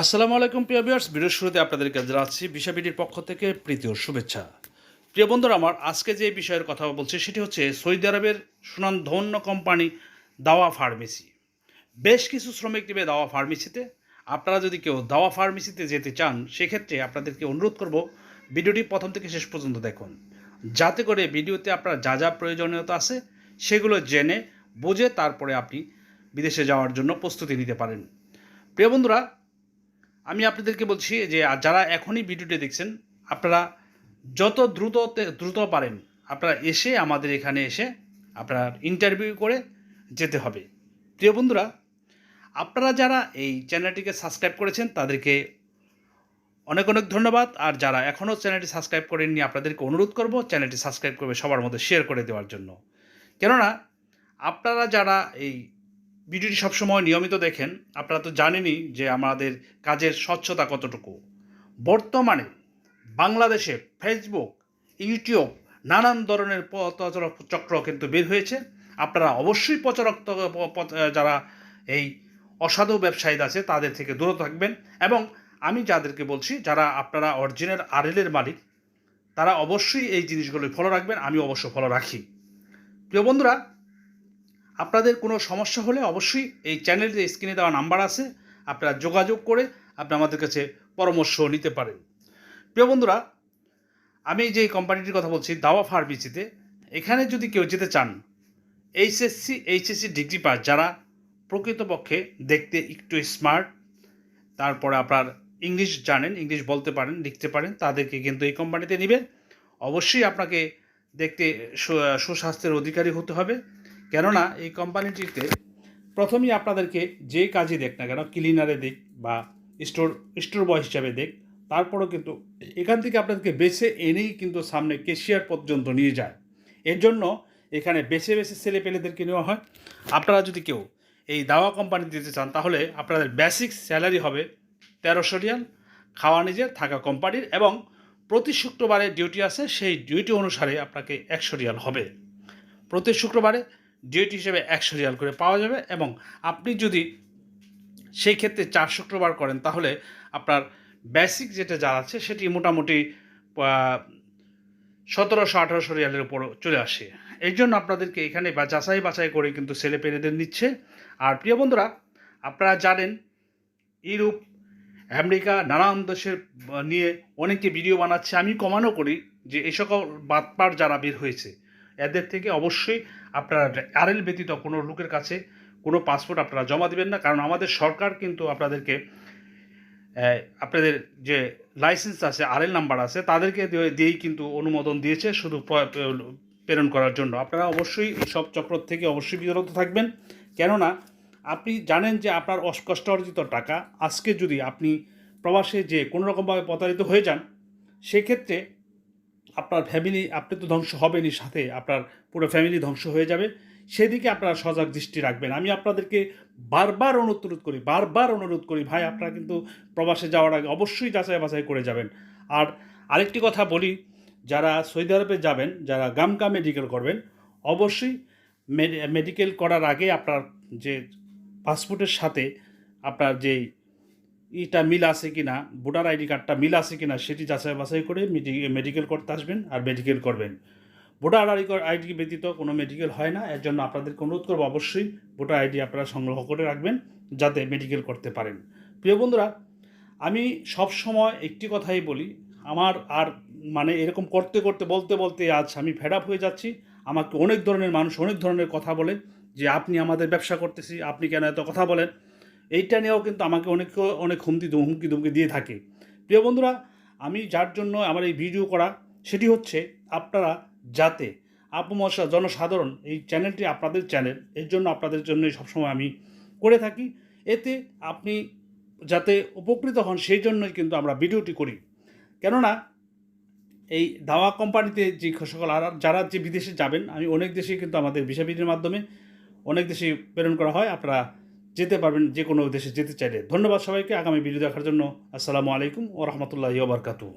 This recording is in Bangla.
আসসালামু আলাইকুম, প্রিয় ভিউয়ার্স। ভিডিও শুরুতে আপনাদেরকে জানাচ্ছি বিশাবিডির পক্ষ থেকে প্রীতি ও শুভেচ্ছা। প্রিয় বন্ধুরা, আমার আজকে যে বিষয়ের কথা বলছি, সেটি হচ্ছে সৌদি আরবের সুনামধন্য কোম্পানি দাওয়া ফার্মেসি। বেশ কিছু শ্রমিক নেবে দাওয়া ফার্মেসিতে। আপনারা যদি কেউ দাওয়া ফার্মেসিতে যেতে চান, সেক্ষেত্রে আপনাদেরকে অনুরোধ করব, ভিডিওটি প্রথম থেকে শেষ পর্যন্ত দেখুন। যাতে করে ভিডিওতে আপনার যা যা প্রয়োজনীয়তা আছে, সেগুলো জেনে, বুঝে তারপরে আপনি বিদেশে যাওয়ার জন্য প্রস্তুতি নিতে পারেন। প্রিয় বন্ধুরা আমি আপনাদেরকে বলছি যে যারা এখনই ভিডিওটি দেখছেন, আপনারা যত দ্রুত দ্রুত পারেন, আপনারা এসে আমাদের এখানে এসে আপনার ইন্টারভিউ করে যেতে হবে। প্রিয় বন্ধুরা, আপনারা যারা এই চ্যানেলটিকে সাবস্ক্রাইব করেছেন, তাদেরকে অনেক অনেক ধন্যবাদ। আর যারা এখনও চ্যানেলটি সাবস্ক্রাইব করেননি, আপনাদেরকে অনুরোধ করব চ্যানেলটি সাবস্ক্রাইব করবে, সবার মধ্যে শেয়ার করে দেওয়ার জন্য। কেননা, আপনারা যারা এই ভিডিওটি সবসময় নিয়মিত দেখেন। আপনারা তো জানেনই যে আমাদের কাজের স্বচ্ছতা কতটুকু। বর্তমানে বাংলাদেশে ফেসবুক ইউটিউব নানান ধরনের প্রচারক চক্র কিন্তু বের হয়েছে। আপনারা অবশ্যই প্রচারক যারা এই অসাধু ব্যবসায়ী আছে, তাদের থেকে দূরে থাকবেন। এবং আমি যাদেরকে বলছি, যারা আপনারা অরিজিনাল আরেলের মালিক, তারা অবশ্যই এই জিনিসগুলো ফলো রাখবেন। আমি অবশ্য ফলো রাখি। প্রিয় বন্ধুরা আপনাদের কোনো সমস্যা হলে অবশ্যই এই চ্যানেলটিতে স্ক্রিনে দেওয়া নাম্বার আছে, আপনারা যোগাযোগ করে আপনি আমাদের কাছে পরামর্শ নিতে পারেন। প্রিয় বন্ধুরা, আমি যে কোম্পানিটির কথা বলছি, দাওয়া ফার্মেসিতে, এখানে যদি কেউ যেতে চান, এইচএসসি এইচএসসি ডিগ্রি পাস, যারা প্রকৃতপক্ষে দেখতে একটু স্মার্ট, তারপরে আপনার ইংলিশ জানেন, ইংলিশ বলতে পারেন, লিখতে পারেন, তাদেরকে কিন্তু এই কোম্পানিতে নেবেন অবশ্যই আপনাকে দেখতে সুস্বাস্থ্যের অধিকারী হতে হবে। কেননা এই কোম্পানিটিতে প্রথমেই আপনাদেরকে যে কাজই দেখ না কেন ক্লিনারে দেখ বা স্টোর স্টোর বয় হিসাবে দেখ, তারপরও কিন্তু এখান থেকে আপনাদেরকে বেছে এনেই কিন্তু সামনে কেশিয়ার পর্যন্ত নিয়ে যায়। এর জন্য এখানে বেছে বেছে ছেলে পেলেদেরকে নেওয়া হয়। আপনারা যদি কেউ এই দাওয়া কোম্পানি দিতে চান, তাহলে আপনাদের বেসিক স্যালারি হবে তেরোশো রিয়াল, খাওয়া নিজের থাকা কোম্পানির এবং প্রতি শুক্রবারে ডিউটি আছে, সেই ডিউটি অনুসারে আপনাকে একশো রিয়াল হবে। প্রতি শুক্রবারে ডিউটি হিসেবে একশো রিয়াল করে পাওয়া যাবে এবং আপনি যদি সেই ক্ষেত্রে চার শুক্রবার করেন, তাহলে আপনার বেসিক যেটা যা আছে সেটি মোটামুটি সতেরোশো, আঠারোশো রিয়ালের উপর চলে আসে। এই জন্য আপনাদেরকে এখানে বা যাচাই বাছাই করে কিন্তু ছেলে পেলেদের নিচ্ছে। আর প্রিয় বন্ধুরা, আপনারা জানেন, ইউরোপ, আমেরিকা নানান দেশের নিয়ে অনেকে ভিডিও বানাচ্ছে। আমি কমানো করি যে এই সকল বাতপার যারা বের হয়েছে এদের থেকে অবশ্যই আপনারা আরএল ব্যতীত কোনো লোকের কাছে কোনো পাসপোর্ট আপনারা জমা দিবেন না। কারণ আমাদের সরকার কিন্তু আপনাদেরকে আপনাদের যে লাইসেন্স আছে, আরএল নাম্বার আছে, তাদেরকে দিয়েই কিন্তু অনুমোদন দিয়েছে শুধু প্রেরণ করার জন্য। আপনারা অবশ্যই সব চক্র থেকে অবশ্যই বিরত থাকবেন। কেননা আপনি জানেন যে আপনার অস- কষ্ট অর্জিত টাকা আজকে যদি আপনি প্রবাসে যে কোনো রকমভাবে প্রতারিত হয়ে যান, সেক্ষেত্রে আপনার ফ্যামিলি আপনি তো ধ্বংস হবেনই সাথে, আপনার পুরো ফ্যামিলি ধ্বংস হয়ে যাবে। সেদিকে আপনারা সজাগ দৃষ্টি রাখবেন। আমি আপনাদেরকে বারবার অনুরোধ করি, বারবার অনুরোধ করি, ভাই, আপনারা কিন্তু প্রবাসে যাওয়ার আগে অবশ্যই যাচাই বাছাই করে যাবেন। আর আরেকটি কথা বলি, যারা সৌদি আরবে যাবেন, যারা গামকা মেডিকেল করবেন, অবশ্যই মেডিকেল করার আগে আপনার যে পাসপোর্টের সাথে আপনার যে ইটা মিল আছে কি না ভোটার আইডি কার্ডটা মিল আছে কি না সেটি যাচাই বাছাই করে মেডিকেল করতে আসবেন আর মেডিকেল করবেন। ভোটার আইডি আইডি ব্যতীত কোনো মেডিকেল হয় না, এর জন্য আপনাদেরকে অনুরোধ করব অবশ্যই ভোটার আইডি আপনারা সংগ্রহ করে রাখবেন যাতে মেডিকেল করতে পারেন। প্রিয় বন্ধুরা, আমি সব সময় একটি কথাই বলি, আমার আর মানে এরকম করতে করতে, বলতে বলতে আজ আমি ফেড আপ হয়ে যাচ্ছি। আমাকে অনেক ধরনের মানুষ অনেক ধরনের কথা বলে যে, আপনি আমাদের ব্যবসা করতেছি, আপনি কেন এত কথা বলেন? এইটা নিয়েও কিন্তু আমাকে অনেক অনেক হুমকি হুমকি ধুমকি দিয়ে থাকে। প্রিয় বন্ধুরা, আমি যার জন্য আমার এই ভিডিও করা, সেটি হচ্ছে আপনারা যাতে আপমশা জনসাধারণ এই চ্যানেলটি আপনাদের চ্যানেল, এর জন্য আপনাদের জন্যই সবসময় আমি করে থাকি। এতে আপনি যাতে উপকৃত হন, সেই জন্যই কিন্তু আমরা ভিডিওটি করি। কেননা, এই দাওয়া কোম্পানিতে যে সকল যারা যে বিদেশে যাবেন, আমি অনেক দেশে কিন্তু আমাদের ভিসা বিধির মাধ্যমে অনেক দেশে প্রেরণ করা হয়। আপনারা যেতে পারবেন যে কোনো দেশে যেতে চাইলে। ধন্যবাদ সবাইকে। আগামী ভিডিও দেখার জন্য আসসালামু আলাইকুম ও রহমতুল্লাহ ওবরকাতু